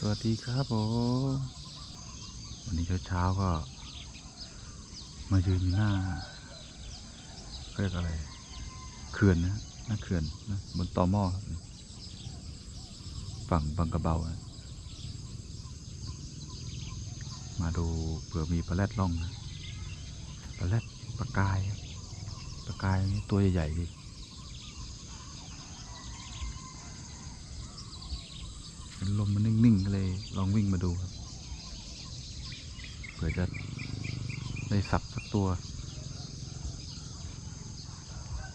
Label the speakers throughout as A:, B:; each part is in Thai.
A: สวัสดีครับผมวันนี้เช้าๆก็ มายืนหน้าเรียกอะไรเขื่อนนะหน้าเขื่อนนะบนตอหม้อฝั่งบางกระเบานะมาดูเผื่อมีปลาแรดล่องนะปลาแรดปลากายปลากายตัวใหญ่ๆดี เห็ นลมมันนิ่งๆก็เลยลองวิ่งมาดูครับเผื่อจะได้สับสักตัว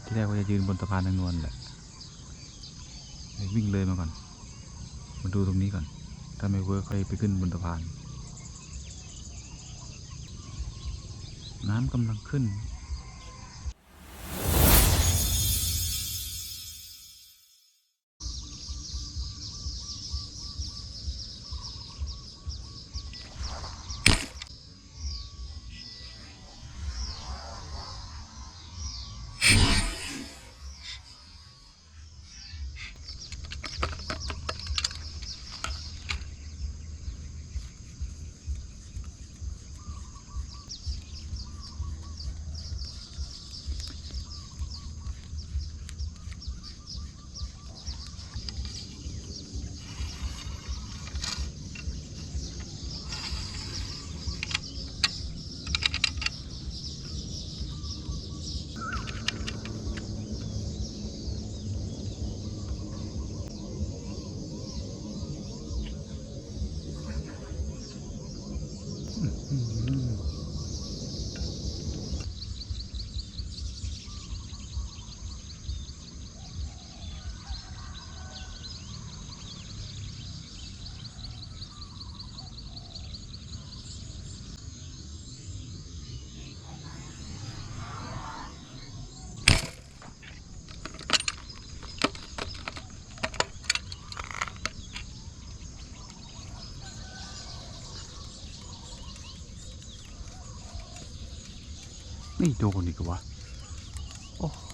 A: ที่แรกว่าจะยืนบนสะพานนางนวลแหละวิ่งเลยมาก่อน มาดูตรงนี้ก่อน ถ้าไม่เวิร์คค่อยไปขึ้นบนสะพาน น้ำกำลังขึ้น ไม่โดนอีกวะ โอ้โห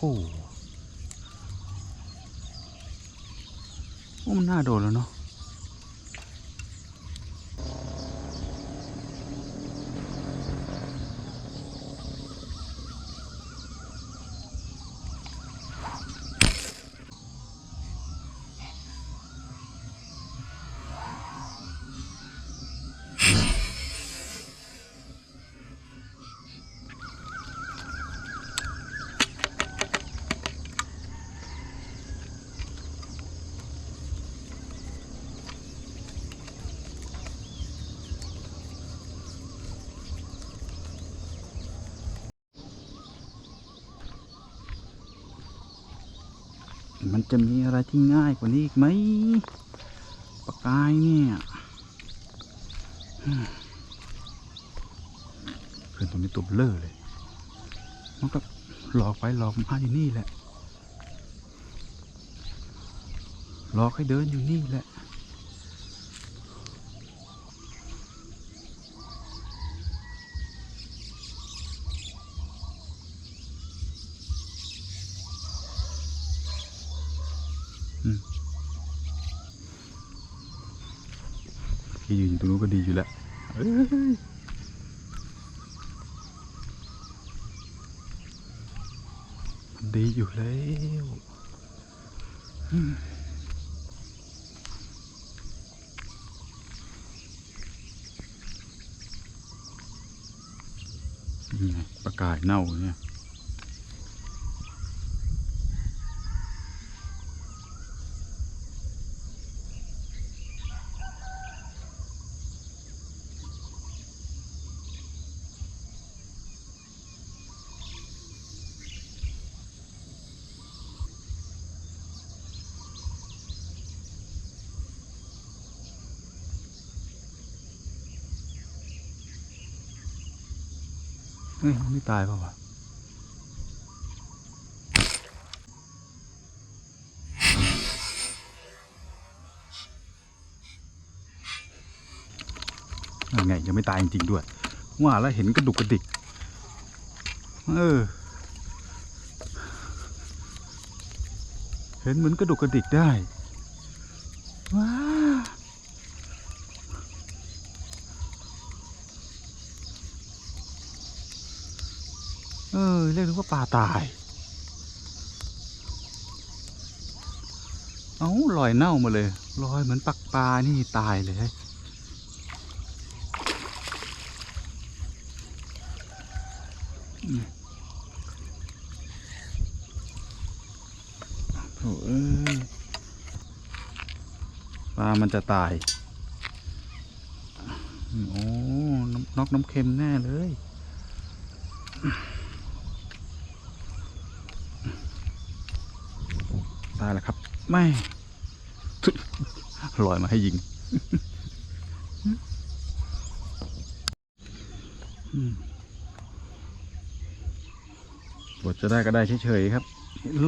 A: มันน่าโดนแล้วเนาะ มันจะมีอะไรที่ง่ายกว่านี้อีกไหมปากกายเนี่ยเพื่อนตรงนี้ตุบเลอเลย มันก็หลอกไปหลอกมาอยู่นี่แหละ หลอกให้เดินอยู่นี่แหละ ที่ยืนอยู่ตรงนู้นก็ดีอยู่แล้วมันดีอยู่แล้วนี่ประกายเน่าเนี่ย เฮ้ยไม่ตายเปล่าวะไงยังไม่ตายจริงๆด้วย ว่าแล้วเห็นกระดุกกระดิก เออ เห็นเหมือนกระดุกกระดิกได้ ว้า เออเรียกนึกว่าปลาตาย เอ้าลอยเน่ามาเลยลอยเหมือนปักปลานี่ตายเลยเฮ้ยอืมโอ้ยปลามันจะตาย โอ้น้ำนอกน้ำเค็มแน่เลย ตายแล้วครับ ไม่ลอยมาให้ยิงอืมบทจะได้ก็ได้เฉยๆครับ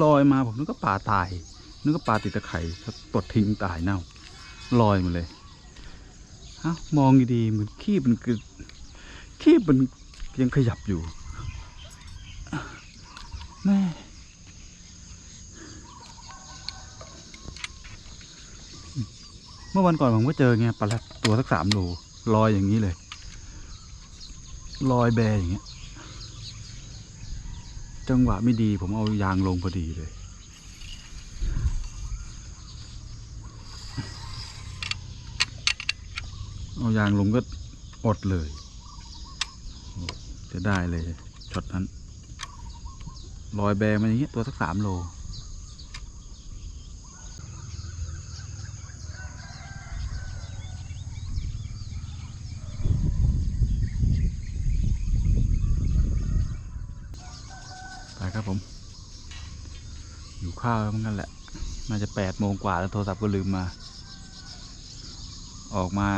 A: ลอยมาผมนึกว่าปลาตาย นึกว่าปลาติดตะไคร่ถ้าปลดทิ้งตายเน่า ลอยมาเลยฮะมองดีๆเหมือนขี้มันคือขี้มันยังขยับอยู่แม่ เมื่อวันก่อนผมก็เจอไงปลาตัวสักสามโลลอยอย่างนี้เลย ลอยแบอย่างเงี้ย จังหวะไม่ดีผมเอายางลงพอดีเลย เอายางลงก็อดเลยจะได้เลยช็อตนั้นลอยแบมาอย่างเงี้ยตัวสักสามโล ไปครับผม อยู่ ข้าวแล้วมือนกันแหละ น่าจะแปดโมงกว่าแล้วโทรศัพท์ก็ลืมมา ออกมา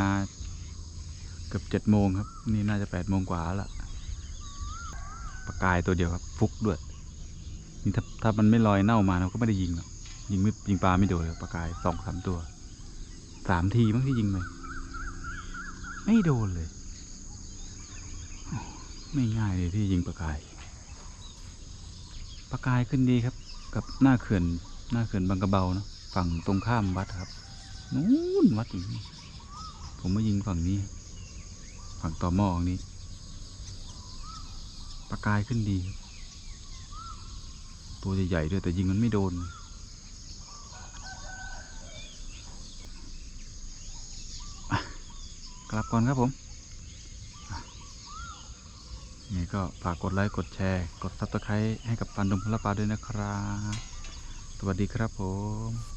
A: เกือบเจ็ดโมงครับ นี่น่าจะแปดโมงกว่าแล้วล่ะปลากายตัวเดียวครับ ฟุกด้วย นี่ถ้าถ้ามันไม่ลอยเน่ามาเราก็ไม่ได้ยิงหรอก ยิงไม่ยิงปลาไม่โดนเลยปลากายสองสามตัว สามทีมั้งที่ยิงไปไม่โดนเลย ไม่ง่ายเลยที่ยิงปลากายประกายขึ้นดีครับ กับหน้าเขื่อนหน้าเขื่อนบางกระเบาเนะฝั่งตรงข้ามวัดครับนู้นวัดอยู่ผมมายิงฝั่งนี้ ฝั่งต่อหม้อตรงนี้ประกายขึ้นดี ตัวใหญ่ๆด้วยแต่ยิงมันไม่โดนกลับก่อนครับผม ก็ฝากกดไลค์กดแชร์ กดซับสไครต์ให้กับปันดงพลปลาด้วยนะครับ สวัสดีครับผม